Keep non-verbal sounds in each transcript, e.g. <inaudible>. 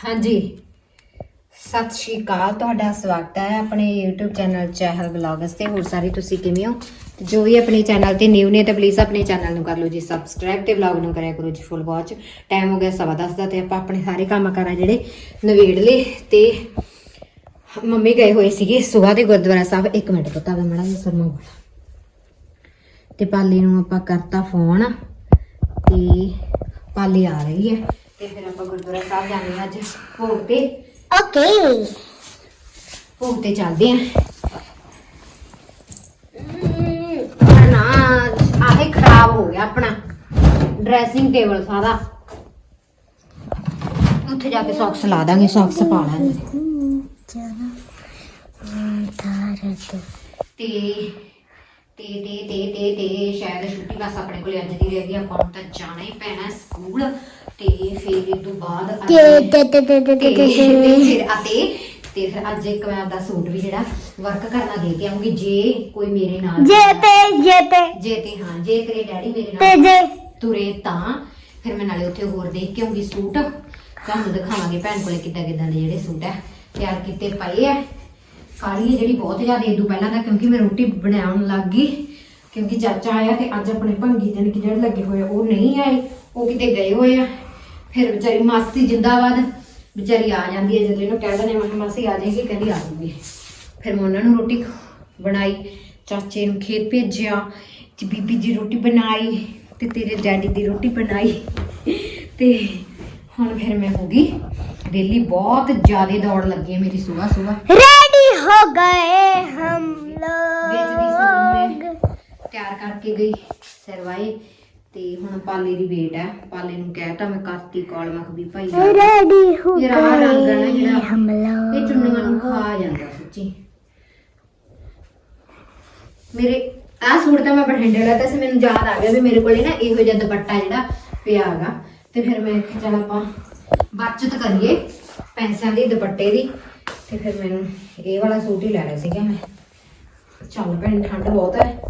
ਹਾਂਜੀ। ਸਤਿ ਸ਼੍ਰੀ ਅਕਾਲ, ਤੁਹਾਡਾ ਸਵਾਗਤ ਹੈ ਆਪਣੇ YouTube ਚੈਨਲ ਚਹਿਲ ਵਲੌਗਸ ਤੇ। ਹੋਰ ਸਾਰੇ ਤੁਸੀਂ ਕਿਵੇਂ ਹੋ? ਤੇ ਜੋ ਵੀ ਆਪਣੇ ਚੈਨਲ ਤੇ ਨਿਊ ਨੇ ਤਾਂ ਪਲੀਜ਼ ਆਪਣੇ ਚੈਨਲ ਨੂੰ ਕਰ ਲਓ ਜੀ ਸਬਸਕ੍ਰਾਈਬ ਤੇ ਵਲੌਗ ਨੂੰ ਕਰਿਆ ਕਰੋ ਜੀ ਫੁੱਲ ਵਾਚ ਟਾਈਮ ਹੋ ਗਿਆ ਸਵਾ ਦਸ ਦਾ ਤੇ ਆਪਾਂ ਆਪਣੇ ਸਾਰੇ ਕੰਮ ਕਰਾਂ ਜਿਹੜੇ ਨਵੇੜ ਲਏ ਤੇ ਮੰਮੀ ਗਏ ਹੋਏ ਸੀਗੇ ਸਵੇਰ ਦੇ ਗੁਰਦੁਆਰਾ ਸਾਹਿਬ। 1 ਮਿੰਟ ਪਤਾ ਵਾ ਮੜਾ ਜੀ ਸਰਮਾ ਤੇ ਪਾਲੀ ਨੂੰ ਆਪਾਂ ਕਰਤਾ ਫੋਨ ਤੇ ਪਾਲੀ ਆ ਰਹੀ ਹੈ। ਤੇ ਫਿਰ ਆਪਾਂ ਗੁਰਦੁਆਰਾ ਸਾਹਿਬ ਜਾਣੇ ਆ ਅੱਜ ਭੋਗ ਤੇ। ਓਕੇ ਭੋਗ ਤੇ ਚੱਲਦੇ ਆਂ ਨਾ ਆਹੇ ਖਰਾਬ ਹੋ ਗਿਆ ਆਪਣਾ। ਡਰੈਸਿੰਗ ਟੇਬਲ ਸਾਰਾ। ਉੱਥੇ ਜਾ ਕੇ ਸੌਕਸ ਲਾ ਦਾਂਗੇ ਸੌਕਸ ਪਾ ਲਾਂਗੇ। ਤੇ ਤੇ ਤੇ ਤੇ ਤੇ ਤੇ ਸ਼ਾਇਦ ਛੁੱਟੀ ਬਸ ਆਪਣੇ ਕੋਲ ਅੱਜ ਦੀ ਰਹਿ ਗਈ ਆਪਾਂ ਨੂੰ ਤਾਂ ਜਾਣਾ ਹੀ ਪੈਣਾ ਸਕੂਲ। ਤੇ ਫਿਰ ਇਹ ਤੋਂ ਬਾਅਦ ਅੱਜ- ਤੇ ਤੇ ਤੇ ਤੇ ਤੇ ਤੇ ਤੇ ਫਿਰ ਅਤੇ ਤੇ ਫਿਰ ਅੱਜ ਇੱਕ ਮੈਂ ਆਪਦਾ ਸੂਟ ਵੀ ਜਿਹੜਾ ਵਰਕ ਕਰਨਾ ਦੇ ਕੇ ਆਉਂਗੀ ਜੇ ਕੋਈ ਮੇਰੇ ਨਾਲ ਜੇ ਤੇ ਜੇ ਤੇ। ਜੇ ਤੇ ਹਾਂ ਜੇ ਤੇਰੇ ਡੈਡੀ ਮੇਰੇ ਤੇ ਨਾਲ ਜੇ। ਤੁਰੇ ਤਾਂ ਫਿਰ ਮੈਂ ਨਾਲੇ ਉੱਥੇ ਹੋਰ ਦੇਖ ਕੇ ਆਉਂਗੀ ਸੂਟ। ਤੁਹਾਨੂੰ ਦਿਖਾਵਾਂਗੇ ਭੈਣ ਕੋਲੇ ਕਿੱਦਾਂ ਕਿੱਦਾਂ ਦੇ ਜਿਹੜੇ ਸੂਟ ਹੈ ਤਿਆਰ ਕੀਤੇ ਪਏ ਆ। ਕਾਲੀ ਹੈ ਜਿਹੜੀ ਬਹੁਤ ਜ਼ਿਆਦਾ ਇਦੋਂ ਪਹਿਲਾਂ ਦਾ ਕਿਉਂਕਿ ਮੈਂ ਰੋਟੀ ਬਣਾਉਣ ਲੱਗ ਗਈ। ਕਿਉਂਕਿ ਚਾਚਾ ਆਇਆ ਤੇ ਅੱਜ ਆਪਣੇ ਭੰਗੀ ਜਣ ਕਿ ਜਿਹੜੇ ਲੱਗੇ ਹੋਏ ਆ, ਉਹ ਨਹੀਂ ਆਏ। ਉਹ ਕਿਤੇ ਗਏ ਹੋਏ ਆ। ਫਿਰ ਵਿਚਾਰੀ ਮਾਸੀ ਜਿੰਦਾਬਾਦ ਵਿਚਾਰੀ ਆ ਜਾਂਦੀ ਹੈ ਜਦੋਂ ਇਹਨੂੰ ਕਹਿ ਦਿੰਦੇ ਮੈਂ ਕਿਹਾ ਮਾਸੀ ਆ ਜਾਏਗੀ ਕਹਿੰਦੀ ਆ ਜੂਗੀ ਫਿਰ ਮੈਂ ਉਹਨਾਂ ਨੂੰ ਰੋਟੀ ਬਣਾਈ ਚਾਚੇ ਨੂੰ ਖੇਤ ਭੇਜਿਆ ਤੇ ਬੀਬੀ ਦੀ ਰੋਟੀ ਬਣਾਈ ਤੇ ਤੇਰੇ ਡੈਡੀ ਦੀ ਰੋਟੀ ਬਣਾਈ ਤੇ ਹੁਣ ਫਿਰ ਮੈਂ ਹੋ ਗਈ ਦਿੱਲੀ ਬਹੁਤ ਜ਼ਿਆਦਾ ਦੌੜ ਲੱਗੀ ਹੈ ਮੇਰੀ ਸਵੇਰ ਸਵੇਰ रेडी हो गए हम ਵੇਚਦੀ ਸੂਟ लोग ਮੈਂ ਤਿਆਰ ਕਰਕੇ ਗਈ ਸਰਵਾਈ ਤੇ ਹੁਣ ਪਾਲੇ ਦੀ ਵੇਟ ਹੈ। ਪਾਲੇ ਨੂੰ ਕਹਿਤਾ ਮੈਂ ਕਰਤੀ ਕਾਲ ਮਖ ਵੀ ਭਾਈ ਰੈਡੀ ਜਿਹੜਾ ਰੰਗ ਨਾ ਜਿਹੜਾ ਇਹ ਚੁੰਨੀਆਂ ਨੂੰ ਖਾ ਜਾਂਦਾ ਸੱਚੀ। ਮੇਰੇ ਆ ਸੂਟ ਤਾਂ ਮੈਂ ਬਠਿੰਡੇ ਦਾ ਤੇ ਮੈਨੂੰ ਯਾਦ ਆ ਗਿਆ ਵੀ ਮੇਰੇ ਕੋਲੇ ਨਾ ਇਹੋ ਜਿਹਾ ਦੁਪੱਟਾ ਜਿਹੜਾ ਪਿਆ ਹੈਗਾ। ਤੇ ਫਿਰ ਮੈਂ ਕਿਹਾ ਚਲ ਆਪਾਂ ਬਚਤ ਕਰੀਏ ਪੈਸਿਆਂ ਦੀ ਦੁਪੱਟੇ ਦੀ। ਤੇ ਫਿਰ ਮੈਨੂੰ ਇਹ ਵਾਲਾ ਸੂਟ ਹੀ ਲੈਣਾ ਸੀਗਾ ਮੈਂ। ਚੱਲ ਭੈਣ ਠੰਡ ਬਹੁਤ ਹੈ।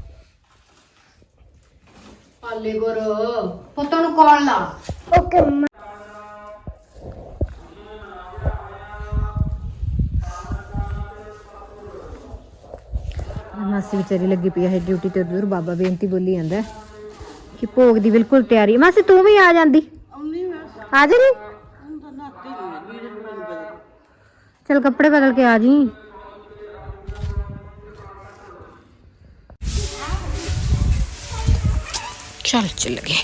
ਪਾਲੇ ਗੁਰ ਪੁੱਤਾਂ ਨੂੰ ਕਾਲ ਲਾ। ਓਕੇ ਮਾਸੀ ਵਿਚਾਰੀ ਲੱਗੀ ਪਈ ਹੈ ਡਿਊਟੀ ਤੇ ਉਧਰ ਬਾਬਾ ਬੇਨਤੀ ਬੋਲੀ ਜਾਂਦਾ ਕਿ ਭੋਗ ਦੀ ਬਿਲਕੁਲ ਤਿਆਰੀ ਮਾਸੀ ਤੂੰ ਵੀ ਆ ਜਾਂਦੀ? ਆ ਜਾ ਚਲ ਕੱਪੜੇ ਬਦਲ ਕੇ ਆ ਜੀ ਚੱਲ ਚੱਲ ਗਏ।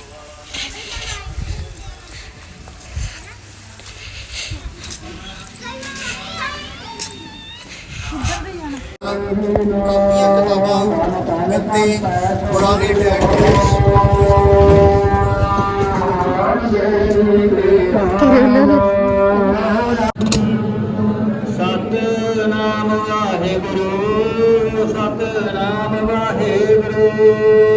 ਕੱਤੀ ਪੁਰਾਣੀ ਟੈਕਟਰ ਸਤਨਾਮ ਵਾਹਿਗੁਰੂ ਸਤਨਾਮ ਵਾਹਿਗੁਰੂ।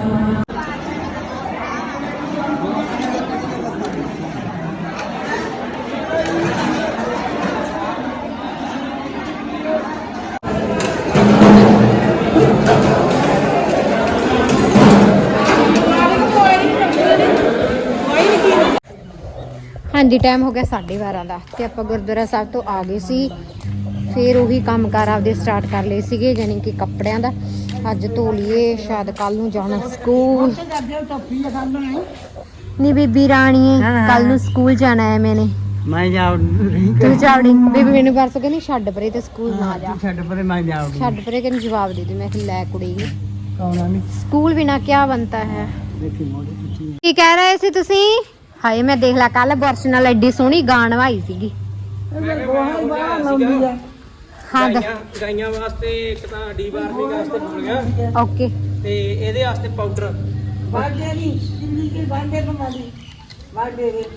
ਹਾਂਜੀ ਟਾਈਮ ਹੋ ਗਿਆ 12:30 ਦਾ ਤੇ ਆਪਾਂ ਗੁਰਦੁਆਰਾ ਸਾਹਿਬ ਤੋਂ ਆ ਗਏ ਸੀ। ਫਿਰ ਉਹੀ ਕੰਮਕਾਰ ਆਪਦੇ ਸਟਾਰਟ ਕਰ ਲਏ ਸੀਗੇ ਯਾਨੀ ਕਿ ਕੱਪੜਿਆਂ ਦਾ। ਅੱਜ ਧੋ ਲਈਏ ਸ਼ਾਇਦ ਕੱਲ ਨੂੰ ਜਾਣਾ ਸਕੂਲ। ਨੀ ਬੀਬੀ ਰਾਣੀ ਕੱਲ ਨੂੰ ਸਕੂਲ ਜਾਣਾ ਹੈ ਮੈਨੇ। ਮੈਂ ਜਾ ਨਹੀਂ ਤੂੰ ਚਾਵੜੀ ਬੀਬੀ ਮੈਨੂੰ ਪਰਸੋਂ ਕਹਿੰਦੀ ਛੱਡ ਪਰੇ ਤੇ ਸਕੂਲ ਨਾ ਜਾ। ਛੱਡ ਪਰੇ ਮੈਂ ਜਾ ਛੱਡ ਪਰੇ ਕਹਿੰਦੀ ਜਵਾਬ ਦੇ ਦੇ ਮੈਂ ਲੈ ਕੁੜੀ ਕੌਣਾ ਨਹੀਂ ਸਕੂਲ ਬਿਨਾ ਕੀ ਬਣਤਾ ਹੈ? ਦੇਖੀ ਮੋੜੇ ਪੁੱਛੀ। ਕੀ ਕਹਿ ਰਹੇ ਸੀ ਤੁਸੀਂ? ਹਾਏ ਮੈਂ ਦੇਖ ਲਾ ਕੱਲ ਬਰਸ਼ ਨਾਲ ਐਡੀ ਸੋਹਣੀ ਗਾਣ ਵਾਈ ਸੀਗੀ। ਹਾਂ ਦ- ਗਾਈਆਂ ਵਾਸਤੇ ਇੱਕ ਤਾਂ ਡੀ ਵਾਰਮਿੰਗ ਵਾਸਤੇ ਗੋਲੀਆਂ ਓਕੇ। ਤੇ ਇਹਦੇ ਵਾਸਤੇ ਪਾਊਡਰ।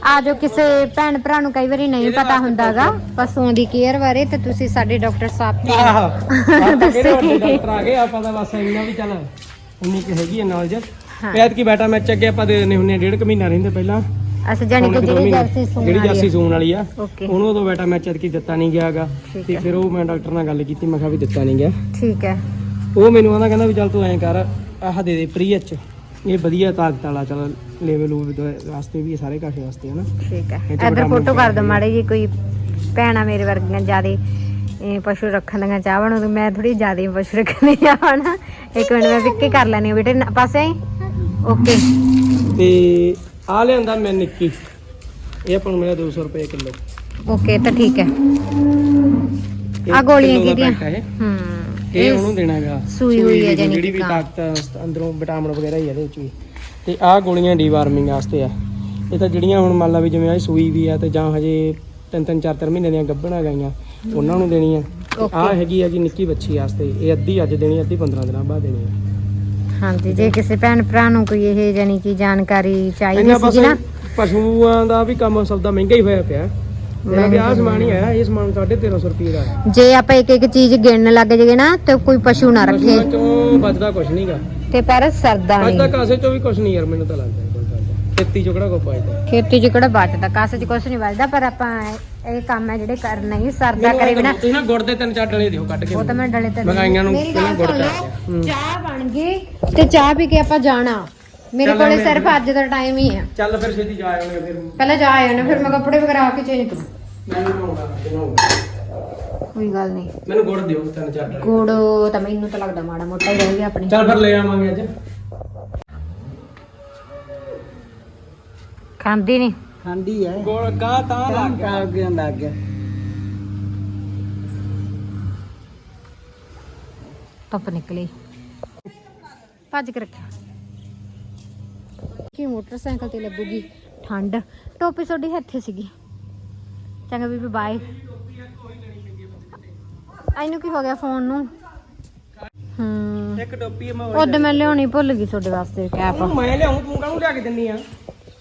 ਆ ਜੋ ਕਿਸੇ ਭੈਣ ਭਰਾ ਨੂੰ ਕਈ ਵਾਰੀ ਨਹੀਂ ਪਤਾ ਹੁੰਦਾਗਾ। ਪਸ਼ੂਆਂ ਦੀ ਕੇਅਰ ਬਾਰੇ ਤੇ ਤੁਸੀਂ ਸਾਡੇ ਡਾਕਟਰ ਸਾਹਿਬ ਤੋਂ ਆਹ। <laughs> ਵੱਡੇ ਡਾਕਟਰ ਆ ਗਏ ਆਪਾਂ ਤਾਂ ਬਸ ਇੰਨਾ ਵੀ ਚੱਲ ਉਨੀ ਕਿ ਹੈਗੀ ਹੈ ਨੌਲੇਜ ਹਾਂ। ਪੈਦ ਕੀ ਬੈਟਾ ਮੈਚ ਅੱਗੇ ਆਪਾਂ ਦੇ ਦਿੰਦੇ ਹੁੰਨੇ ਡੇਢ ਕੁ ਮਹੀਨਾ ਰਹਿੰਦੇ ਪਹਿਲਾਂ। ਅੱਛਾ ਜਾਨੀ ਕਿ ਜਿਹੜੀ। ਜਰਸੀ ਸੂਣ ਜਿਹੜੀ ਵਾਲੀ ਜਰਸੀ। ਸੂਣ ਵਾਲੀ ਆ ਓਕੇ। ਉਹਨੂੰ ਉਦੋਂ ਬੈਟਾ ਮੈਚ ਕੀ ਦਿੱਤਾ ਨਹੀਂ ਗਿਆਗਾ। ਤੇ। ਫਿਰ ਉਹ ਮੈਂ ਡਾਕਟਰ ਨਾਲ ਗੱਲ ਕੀਤੀ ਮੈਂ ਕਿਹਾ ਵੀ ਦਿੱਤਾ ਨਹੀਂ ਗਿਆ। ਠੀਕ ਹੈ। ਉਹ ਮੈਨੂੰ ਆਂਦਾ ਕਹਿੰਦਾ ਵੀ ਚੱਲ ਤੂੰ ਐਂ ਕਰ ਆਹ ਦੇ ਦੇ ਪ੍ਰੀ ਐਚ ਇਹ ਵਧੀਆ ਤਾਕਤ ਵਾਲਾ ਚੱਲ ਲੈਵਲ ਵਾਸਤੇ ਵੀ ਸਾਰੇ ਕਾਸ਼ੇ ਵਾਸਤੇ ਹਨਾ ਠੀਕ ਹੈ। ਇਧਰ ਫੋਟੋ ਕਰ ਦੋ ਮਾੜੇ ਜੀ ਕੋਈ ਭੈਣਾ ਮੇਰੇ ਵਰਗੀਆਂ ਜਿਆਦੇ ਇਹ ਪਸ਼ੂ ਰੱਖਣ ਦੀਆਂ ਚਾਹਵਣ ਉਹ ਮੈਂ ਥੋੜੀ ਜਿਆਦੇ ਪਸ਼ੂ ਰੱਖਣੀ ਚਾਹਵਣ ਇੱਕ ਮਿੰਟ ਮੈਂ ਪਿੱਕੇ ਕਰ ਲੈਣੀ ਬੇਟੇ ਪਾਸੇ ਓਕੇ। ਤੇ ਆ ਲਿਆਂਦਾ ਮੈਂ ਨਿੱਕੀ। ਇਹ ਆਪਾਂ ਨੂੰ ਮਿਲਿਆ 200 ਰੁਪਏ ਕਿਲੋ। ਓਕੇ ਤਾਂ ਠੀਕ ਹੈ। ਆ ਗੋਲੀਆਂ ਕਿਹਦੀਆਂ ਆ ਹੂੰ ਇਹ ਉਹਨੂੰ ਦੇਣਾ ਹੈਗਾ। ਸੂਈ ਹੋਈ ਹੈ ਜਿਹੜੀ ਵੀ। ਤਾਕਤ ਅੰਦਰੋਂ ਵਿਟਾਮਿਨ ਵਗੈਰਾ ਹੀ ਆ ਇਹਦੇ ਵਿੱਚ ਵੀ। ਤੇ ਆਹ ਗੋਲੀਆਂ ਡੀਵਾਰਮਿੰਗ ਵਾਸਤੇ ਆ। ਇਹ ਤਾਂ ਜਿਹੜੀਆਂ ਹੁਣ ਮੰਨ ਲਾ ਵੀ ਜਿਵੇਂ ਆ ਸੂਈ ਵੀ ਆ ਤੇ ਜਾਂ ਹਜੇ ਤਿੰਨ ਤਿੰਨ ਚਾਰ ਚਾਰ ਮਹੀਨੇ ਦੀਆਂ ਗੱਭਣਾ ਗਈਆਂ ਉਹਨਾਂ ਨੂੰ ਦੇਣੀ ਆ. ਆਹ ਹੈਗੀ ਆ ਕਿ ਨਿੱਕੀ ਬੱਚੀ ਵਾਸਤੇ। ਇਹ ਅੱਧੀ ਅੱਜ ਦੇਣੀ ਅੱਧੀ 15 ਦਿਨਾਂ ਬਾਅਦ ਦੇਣੀ ਆ। ਹਾਂਜੀ ਜੇ ਕਿਸੇ ਭੈਣ ਭਰਾ ਨੂੰ ਕੋਈ ਇਹ ਜਾਨੀ ਕਿ ਜਾਣਕਾਰੀ ਚਾਹੀਦੀ ਸੀਗੀ ਨਾ। ਪਸ਼ੂਆਂ ਦਾ ਵੀ ਕੰਮ ਸਭ ਦਾ ਮਹਿੰਗਾ ਹੀ ਹੋਇਆ ਪਿਆ। ਮੈਂ ਵੀ ਆਹ ਸਮਾਨ ਹੀ ਆਇਆ ਇਹ ਸਮਾਨ 1350 ਰੁਪਏ ਦਾ ਹੈ ਜੇ ਆਪਾਂ ਇੱਕ ਇੱਕ ਚੀਜ਼ ਗਿਣਨ ਲੱਗ ਜਗੇ ਨਾ ਤੇ ਕੋਈ ਪਸ਼ੂ ਨਾ ਰੱਖੇ। ਪਸ਼ੂਆਂ ਚੋਂ ਬਚਦਾ ਕੁਝ ਨਹੀਂਗਾ ਤੇ ਪਰ ਸਰਦਾ ਅੱਜ ਨਹੀਂ। ਤੱਕ ਕਾਸੇ ਚੋਂ ਵੀ ਕੁਝ ਨਹੀਂ ਯਾਰ ਮੈਨੂੰ ਤਾਂ ਲੱਗਦਾ। ਖੇਤੀ ਚੋਂ ਕਿਹੜਾ ਕੋ ਬਚਦਾ ਖੇਤੀ 'ਚ ਕਿਹੜਾ ਬਚਦਾ? ਕਾਸੇ 'ਚ ਕੁਛ ਨਹੀਂ ਬਚਦਾ ਪਰ ਆਪਾਂ ਇਹ- ਕੰਮ ਹੈ ਜਿਹੜੇ ਕਰਨਾ ਹੀ ਸਰਦਾ ਕਰੇ ਬਿਨਾ। ਤੁਸੀਂ ਨਾ ਗੁੜ ਦੇ ਤਿੰਨ ਚਾਰ ਡਲੇ ਦਿਓ ਕੱਢ ਕੇ। ਉਹ ਤਾਂ ਮੈਂ ਡਲੇ ਤੇ ਮਹਿੰਗਾਈਆਂ ਨੂੰ ਮੇਰੀ ਪਹਿਲਾਂ ਗੱਲ ਗੁੜ ਸੁਣ ਕਰ ਲਓ। ਚਾਹ ਬਣ ਗਈ ਤੇ ਚਾਹ ਪੀ ਕੇ ਆਪਾਂ ਜਾਣਾ। ਮੇਰੇ ਚੱਲ ਕੋਲੇ ਮੈਂ- ਸਿਰਫ ਅੱਜ ਦਾ ਟਾਈਮ ਹੀ ਹੈ ਚੱਲ ਫਿਰ ਛੇਤੀ ਜਾ ਆਉਣੇ ਫਿਰ ਪਹਿਲਾਂ ਜਾ ਆਇਆ ਨਾ ਫਿਰ ਮੈਂ ਕੱਪੜੇ ਵਗੈਰਾ ਆ ਕੇ ਚੇਂਜ ਕਰੂ। ਮੈਂ ਵੀ ਬਣਾਉਂਦਾ। ਕੋਈ ਗੱਲ ਨਹੀਂ। ਮੈਨੂੰ ਗੁੜ ਦਿਓ ਤਿੰਨ ਚਾਰ ਡਲੇ। ਗੁੜ ਤਾਂ ਮੈਨੂੰ ਤਾਂ ਲੱਗਦਾ ਮਾੜਾ ਮੋਟਾ ਹੀ ਰਹਿ ਗਿਆ ਆਪਣੀ। ਚੱਲ ਫਿਰ ਲੈ ਆਵਾਂਗੇ ਅੱਜ। ਖਾਂਦੀ ਨਹੀਂ ਖਾਂਦੀ ਹੈ ਗੁੜ ਗਾਂ ਤਾਂ ਲੱਗ ਗਿਆ ਕਾਲ ਗਿਆ ਲੱਗ ਗਿਆ। ਧੁੱਪ ਨਿਕਲੀ। ਭੱਜ ਕੇ ਰੱਖਿਆ। ਕੀ ਮੋਟਰਸਾਈਕਲ ਤੇ ਲੱਗੂਗੀ? ਠੰਡ। ਟੋਪੀ ਤੁਹਾਡੀ ਹੱਥੇ ਸੀਗੀ। ਚੰਗਾ ਬੀਬੀ ਬਾਏ ਆਇਨੂੰ ਕੀ ਹੋ ਗਿਆ ਫੋਨ ਨੂੰ? ਹੂੰ। ਇੱਕ ਟੋਪੀ ਮੈਂ ਉਹਦੇ ਮੈਂ ਲਿਆਉਣੀ ਭੁੱਲ ਗਈ ਤੁਹਾਡੇ ਵਾਸਤੇ। ਕੈਪ ਮੈਂ ਲਿਆਉਂ ਤੂੰ ਕਾਹਨੂੰ ਲਿਆ ਕੇ ਦਿੰਨੀ ਆ?